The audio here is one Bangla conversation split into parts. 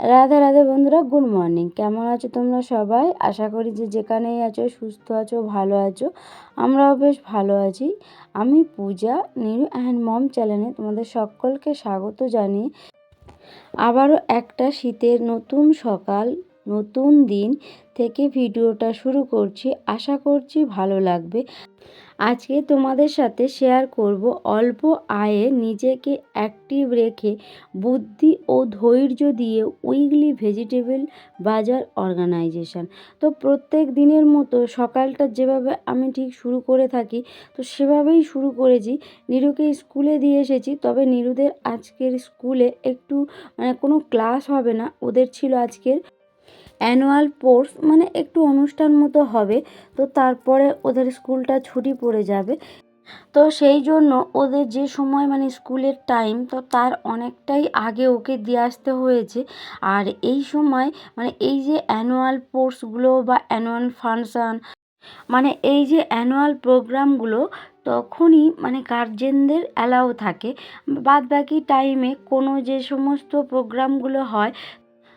রাধে রাধে বন্ধুরা, গুড মর্নিং। কেমন আছো তোমরা সবাই? আশা করি যে যেখানেই আছো, সুস্থ আছো, ভালো আছো, আমরাও বেশ ভালো আছি। আমি পূজা, নিরু অ্যান্ড মম চ্যানেলে তোমাদের সকলকে স্বাগত জানিয়ে আবারও একটা শীতের নতুন সকাল, নতুন দিন থেকে ভিডিওটা শুরু করছি। আশা করছি ভালো লাগবে। আজকে তোমাদের সাথে শেয়ার করব অল্প আয়ে নিজেকে অ্যাক্টিভ রেখে বুদ্ধি ও ধৈর্য দিয়ে উইকলি ভেজিটেবল বাজার অর্গানাইজেশন তো প্রত্যেক দিনের মতো সকালটা যেভাবে আমি ঠিক শুরু করে থাকি, তো সেভাবেই শুরু করেছি। নিরুকে স্কুলে দিয়ে এসেছি, তবে নিরুদের আজকের স্কুলে একটু মানে কোনো ক্লাস হবে না, ওদের ছিল আজকের অ্যানুয়াল স্পোর্টস মানে একটু অনুষ্ঠান মতো হবে। তো তারপরে ওদের স্কুলটা ছুটি পড়ে যাবে। তো সেই জন্য ওদের যে সময় মানে স্কুলের টাইম, তো তার অনেকটাই আগে ওকে দিয়ে আসতে হয়েছে। আর এই সময় মানে এই যে অ্যানুয়াল স্পোর্টসগুলো বা অ্যানুয়াল ফাংশান মানে এই যে অ্যানুয়াল প্রোগ্রামগুলো, তখনই মানে গার্জেনদের অ্যালাউ থাকে। বাদ বাকি টাইমে কোনো যে সমস্ত প্রোগ্রামগুলো হয়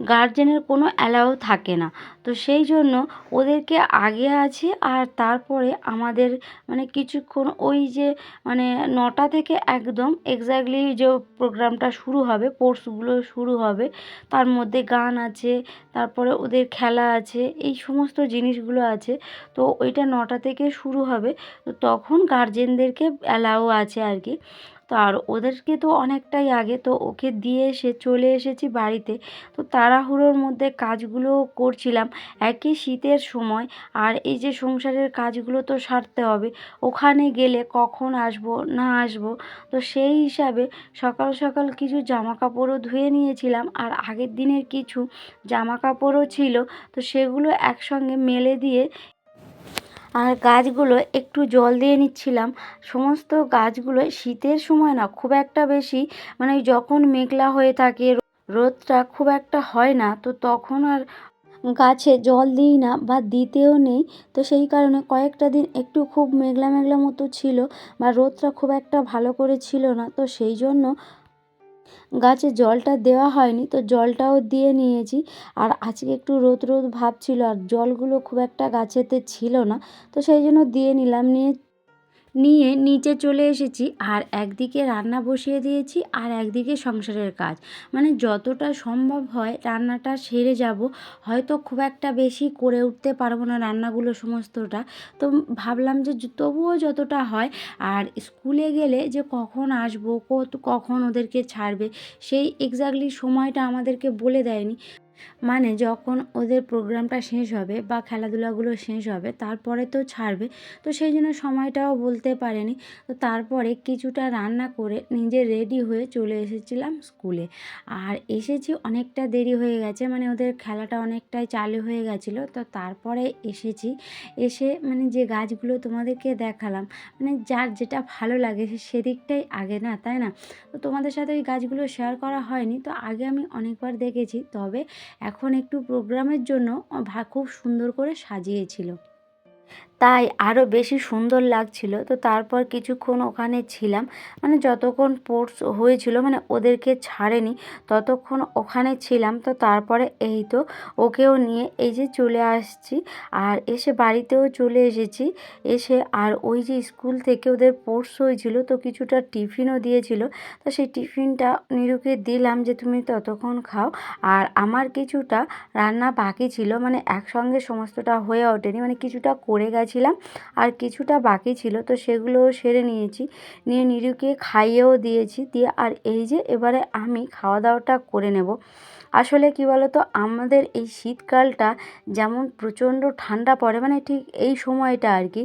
গার্জেনের কোনো অ্যালাউ থাকে না। তো সেই জন্য ওদেরকে আগে আছে আর তারপরে আমাদের মানে কিছুক্ষণ ওই যে মানে নটা থেকে একদম এক্স্যাক্টলি যে প্রোগ্রামটা শুরু হবে কোর্সগুলো শুরু হবে, তার মধ্যে গান আছে, তারপরে ওদের খেলা আছে, এই সমস্ত জিনিসগুলো আছে। তো ওইটা নটা থেকে শুরু হবে, তো তখন গার্জেনদেরকে অ্যালাউ আছে আর কি। তো আর ওদেরকে তো অনেকটাই আগে তো ওকে দিয়ে এসে চলে এসেছি বাড়িতে। তো তাড়াহুড়োর মধ্যে কাজগুলো করছিলাম। একই শীতের সময় আর এই যে সংসারের কাজগুলো তো সারতে হবে, ওখানে গেলে কখন আসব, না আসব? তো সেই হিসাবে সকাল সকাল কিছু জামা কাপড়ও ধুয়ে নিয়েছিলাম আর আগের দিনের কিছু জামা কাপড়ও ছিল। তো সেগুলো একসঙ্গে মেলে দিয়ে আর গাছগুলো একটু জল দিয়ে নিচ্ছিলাম। সমস্ত গাছগুলো শীতের সময় না খুব একটা বেশি মানে যখন মেঘলা হয়ে থাকে, রোদটা খুব একটা হয় না, তো তখন আর গাছে জল দিই না বা দিতেও নেই। তো সেই কারণে কয়েকটা দিন একটু খুব মেঘলা মেঘলা মতো ছিল বা রোদটা খুব একটা ভালো করে ছিল না। তো সেই জন্য গাছে জলটা দেওয়া হয়নি, তো জলটাও দিয়ে নিয়েছি। আর আজকে একটু রোদ রোদ ভাব ছিল, আর জলগুলো খুব একটা গাছেতে ছিল না, তো সেই জন্য দিয়ে নিলাম, নিয়ে নিয়ে নিচে চলে এসেছি আর একদিকে রান্না বসিয়ে দিয়েছি আর একদিকে সংসারের কাজ। মানে যতটা সম্ভব হয় রান্নাটা সেরে যাব। হয়তো খুব একটা বেশি করে উঠতে পারব না রান্নাগুলো সমস্তটা। তো ভাবলাম যে তবুও যতটা হয় আর স্কুলে গেলে যে কখন আসব কখন ওদেরকে ছাড়বে, সেই এক্স্যাক্টলি সময়টা আমাদেরকে বলে দেয়নি। মানে যখন ওদের প্রোগ্রামটা শেষ হবে বা খেলাধুলাগুলো শেষ হবে, তারপরে তো ছাড়বে। তো সেই জন্য সময়টাও বলতে পারেনি। তো তারপরে কিছুটা রান্না করে নিজে রেডি হয়ে চলে এসেছিলাম স্কুলে আর এসেছি অনেকটা দেরি হয়ে গেছে মানে ওদের খেলাটা অনেকটাই চালু হয়ে গেছিল। তো তারপরে এসেছি, এসে মানে যে গাছগুলো তোমাদেরকে দেখালাম মানে যার যেটা ভালো লাগে সেদিকটাই আগে না, তাই না? তো তোমাদের সাথে ওই গাছগুলো শেয়ার করা হয়নি, তো আগে আমি অনেকবার দেখেছি। তবে এখন একটু প্রোগ্রামের জন্য খুব সুন্দর করে সাজিয়েছিল। তাই আরও বেশি সুন্দর লাগছিল। তো তারপর কিছুক্ষণ ওখানে ছিলাম। মানে যতক্ষণ স্পোর্টস হয়েছিল মানে ওদেরকে ছাড়েনি, ততক্ষণ ওখানে ছিলাম। তো তারপরে এই তো ওকেও নিয়ে এই যে চলে আসছি আর এসে বাড়িতেও চলে এসেছি। এসে আর ওই যে স্কুল থেকে ওদের স্পোর্টস হয়েছিল, তো কিছুটা টিফিনও দিয়েছিল। তো সেই টিফিনটা নিরুকে দিলাম যে, তুমি ততক্ষণ খাও। আর আমার কিছুটা রান্না বাকি ছিল মানে একসঙ্গে সমস্তটা হয়ে ওঠেনি। মানে কিছুটা করে গেছিলাম, আর কিছুটা বাকি ছিল, তো সেগুলোও সেরে নিয়েছি। নিয়ে নিরুকে খাইয়েও দিয়েছি, দিয়ে আর এই যে এবারে আমি খাওয়া দাওয়াটা করে নেব। আসলে কি বলো তো আমাদের এই শীতকালটা যেমন প্রচণ্ড ঠান্ডা পড়ে মানে ঠিক এই সময়টা আর কি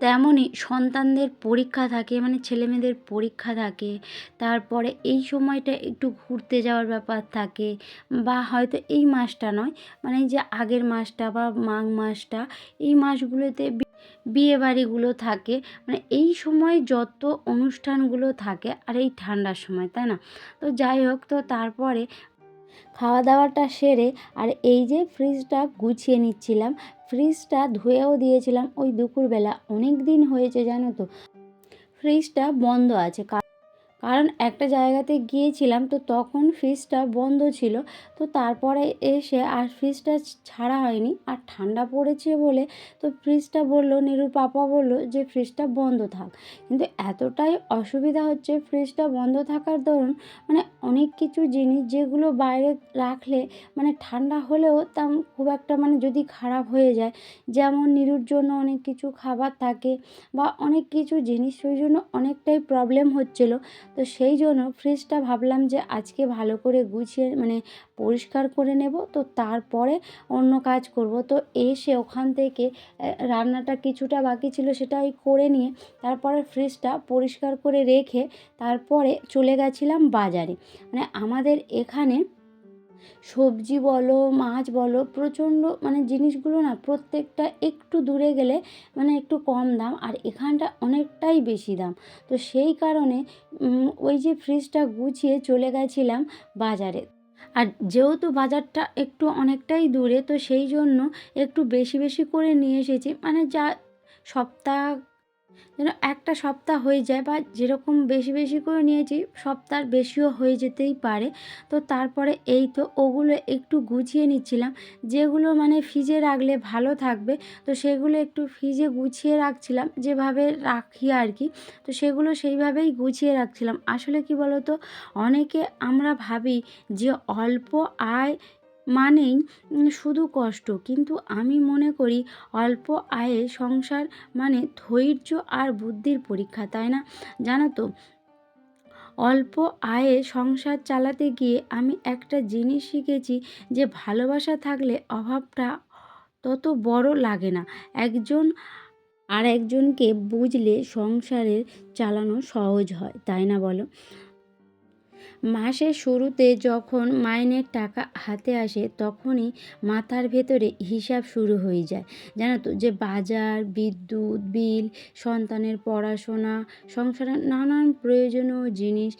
তেমনই সন্তানদের পরীক্ষা থাকে মানে ছেলেমেয়েদের পরীক্ষা থাকে, তারপরে এই সময়টা একটু ঘুরতে যাওয়ার ব্যাপার থাকে, বা হয়তো এই মাসটা নয় মানে যে আগের মাসটা বা মাঘ মাসটা, এই মাসগুলোতে বিয়ে বাড়িগুলো থাকে মানে এই সময় যত অনুষ্ঠানগুলো থাকে, আর এই ঠান্ডার সময়, তাই না? তো যাই হোক, তো তারপরে খাওয়া দাওয়াটা সেরে আর এই যে ফ্রিজটা গুছিয়ে নিচ্ছিলাম, ফ্রিজটা ধুয়েও দিয়েছিলাম ওই দুপুরবেলা। অনেক দিন হয়েছে জানো তো, ফ্রিজটা বন্ধ আছে। কারণ একটা জায়গাতে গিয়েছিলাম তো তখন ফ্রিজটা বন্ধ ছিল, তো তারপরে এসে আর ফ্রিজটা ছাড়া হয়নি আর ঠান্ডা পড়েছে বলে তো ফ্রিজটা বলল নীরুর পাপা বলল যে ফ্রিজটা বন্ধ থাক। কিন্তু এতটাই অসুবিধা হচ্ছে ফ্রিজটা বন্ধ থাকার দরুন মানে অনেক কিছু জিনিস যেগুলো বাইরে রাখলে মানে ঠান্ডা হলেও তেমন খুব একটা মানে যদি খারাপ হয়ে যায়, যেমন নিরুর জন্য অনেক কিছু খাবার থাকে বা অনেক কিছু জিনিস ওই জন্য অনেকটাই প্রবলেম হচ্ছিল। তো সেই জন্য ফ্রিজটা ভাবলাম যে আজকে ভালো করে গুছিয়ে মানে পরিষ্কার করে নেব। তো তারপরে অন্য কাজ করব। তো এসে ওখান থেকে রান্নাটা কিছুটা বাকি ছিল সেটা ওই করে নিয়ে তারপরে ফ্রিজটা পরিষ্কার করে রেখে তারপরে চলে গেছিলাম বাজারে। মানে আমাদের এখানে সবজি বলো, মাছ বলো, প্রচণ্ড মানে জিনিসগুলো না প্রত্যেকটা একটু দূরে গেলে মানে একটু কম দাম আর এখানটা অনেকটাই বেশি দাম। তো সেই কারণে ওই যে ফ্রিজটা গুছিয়ে চলে গেছিলাম বাজারে। আর যেহেতু বাজারটা একটু অনেকটাই দূরে, তো সেই জন্য একটু বেশি বেশি করে নিয়ে এসেছি। মানে যা সপ্তাহ যেন একটা সপ্তাহ হয়ে যায় বা যেরকম বেশি বেশি করে নিয়েছি, সপ্তাহ বেশিও হয়ে যেতেই পারে। তো তারপরে এই তো ওগুলো একটু গুছিয়ে নিচ্ছিলাম। যেগুলো মানে ফ্রিজে রাখলে ভালো থাকবে, তো সেগুলো একটু ফ্রিজে গুছিয়ে রাখছিলাম, যেভাবে রাখি আর কি। তো সেগুলো সেইভাবেই গুছিয়ে রাখছিলাম। আসলে কি বলো তো অনেকে আমরা ভাবি যে অল্প আয় মানেই শুধু কষ্ট। কিন্তু আমি মনে করি অল্প আয়ে সংসার মানে ধৈর্য আর বুদ্ধির পরীক্ষা, তাই না? জানো তো, অল্প আয়ে সংসার চালাতে গিয়ে আমি একটা জিনিস শিখেছি যে ভালোবাসা থাকলে অভাবটা তত বড় লাগে না। একজন আর একজনকে বুঝলে সংসারের চালানো সহজ হয়, তাই না বলো? মাসের শুরুতে যখন মাইনের টাকা হাতে আসে, তখনই মাথার ভেতরে হিসাব শুরু হয়ে যায়। জানো তো, যে বাজার, বিদ্যুৎ, বিল, সন্তানের পড়াশোনা সংসারের নানান প্রয়োজনীয় জিনিস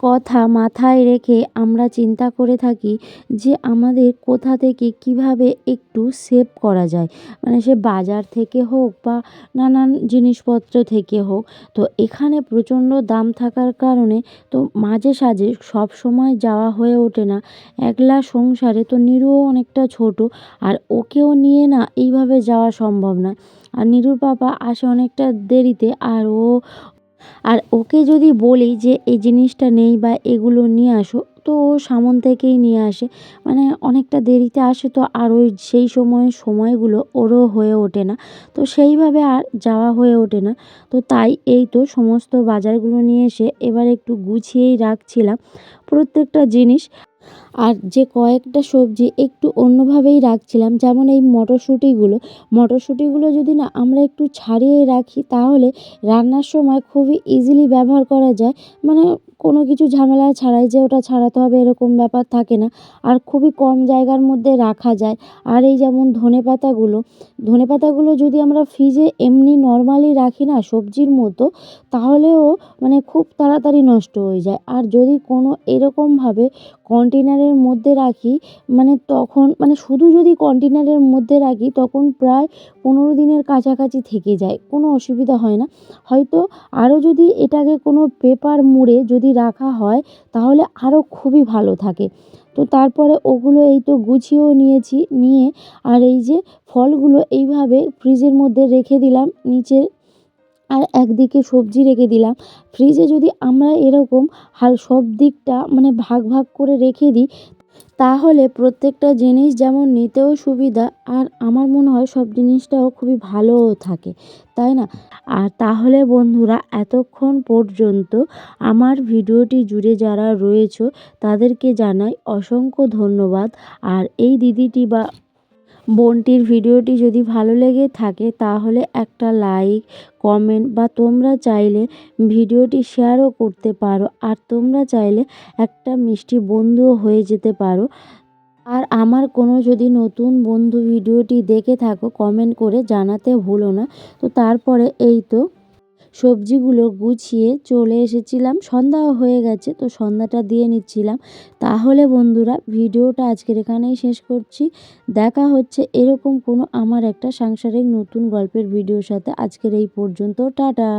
কথা মাথায় রেখে আমরা চিন্তা করে থাকি যে আমাদের কোথা থেকে কীভাবে একটু সেভ করা যায়। মানে সে বাজার থেকে হোক বা নানান জিনিসপত্র থেকে হোক, তো এখানে প্রচণ্ড দাম থাকার কারণে তো মাঝে সাঝে সব সময় যাওয়া হয়ে ওঠে না। একলা সংসারে তো নিরুও অনেকটা ছোট, আর ওকেও নিয়ে না এইভাবে যাওয়া সম্ভব নয়। আর নিরুর বাবা আসে অনেকটা দেরিতে, আর ও আর ওকে যদি বলি যে এই জিনিসটা নেই বা এগুলো নিয়ে আসো, তো ও সামন থেকেই নিয়ে আসে। মানে অনেকটা দেরিতে আসে তো আর ওই সেই সময়, সময়গুলো ওরও হয়ে ওঠে না। তো সেইভাবে আর যাওয়া হয়ে ওঠে না। তো তাই এই তো সমস্ত বাজারগুলো নিয়ে এসে এবার একটু গুছিয়েই রাখছিলাম প্রত্যেকটা জিনিস। আর যে কয়েকটা সবজি একটু অন্যভাবেই রাখছিলাম, যেমন এই মটরশুঁটিগুলো। মটরশুঁটিগুলো যদি না আমরা একটু ছাড়িয়ে রাখি, তাহলে রান্নার সময় খুবই ইজিলি ব্যবহার করা যায়। মানে কোনো কিছু ঝামেলা ছাড়াই যে ওটা ছাড়াতে হবে এরকম ব্যাপার থাকে না। আর খুবই কম জায়গার মধ্যে রাখা যায়। আর এই যেমন ধনে পাতাগুলো ধনে পাতাগুলো যদি আমরা ফ্রিজে এমনি নর্মালি রাখি না সবজির মতো, তাহলেও মানে খুব তাড়াতাড়ি নষ্ট হয়ে যায়। আর যদি কোনো এরকমভাবে কন্টেনারের মধ্যে রাখি মানে তখন মানে শুধু যদি কন্টেনারের মধ্যে রাখি, তখন প্রায় পনেরো দিনের কাছাকাছি থেকে যায়। কোনো অসুবিধা হয় না। হয়তো আরও যদি এটাকে কোনো পেপার মুড়ে যদি রাখা হয়, তাহলে আরও খুবই ভালো থাকে। তো তারপরে ওগুলো এই তো গুছিয়েও নিয়েছি, নিয়ে আর এই যে ফলগুলো এইভাবে ফ্রিজের মধ্যে রেখে দিলাম নিচে আর একদিকে সবজি রেখে দিলাম। ফ্রিজে যদি আমরা এরকম হাল সব দিকটা মানে ভাগ ভাগ করে রেখে দিই তাহলে প্রত্যেকটা জিনিস যেমন নিতেও সুবিধা, আর আমার মনে হয় সব জিনিসটাও খুবই ভালোও থাকে, তাই না? আর তাহলে বন্ধুরা, এতক্ষণ পর্যন্ত আমার ভিডিওটি জুড়ে যারা রয়েছে, তাদেরকে জানাই অসংখ্য ধন্যবাদ। আর এই দিদিটি বা বোনটির ভিডিওটি যদি ভালো লেগে থাকে তাহলে একটা লাইক, কমেন্ট বা তোমরা চাইলে ভিডিওটি শেয়ারও করতে পারো আর তোমরা চাইলে একটা মিষ্টি বন্ধুও হয়ে যেতে পারো। আর আমার কোনো যদি নতুন বন্ধু ভিডিওটি দেখে থাকো, কমেন্ট করে জানাতে ভুলো না। তো তারপরে এই তো সবজিগুলো গুছিয়ে চলে এসেছিলাম। সন্ধ্যাও হয়ে গেছে, তো সন্ধ্যাটা দিয়ে নিচ্ছিলাম। তাহলে বন্ধুরা, ভিডিওটা আজকের এখানেই শেষ করছি। দেখা হচ্ছে এরকম কোনো আমার একটা সাংসারিক নতুন গল্পের ভিডিওর সাথে। আজকের এই পর্যন্ত, টাটা।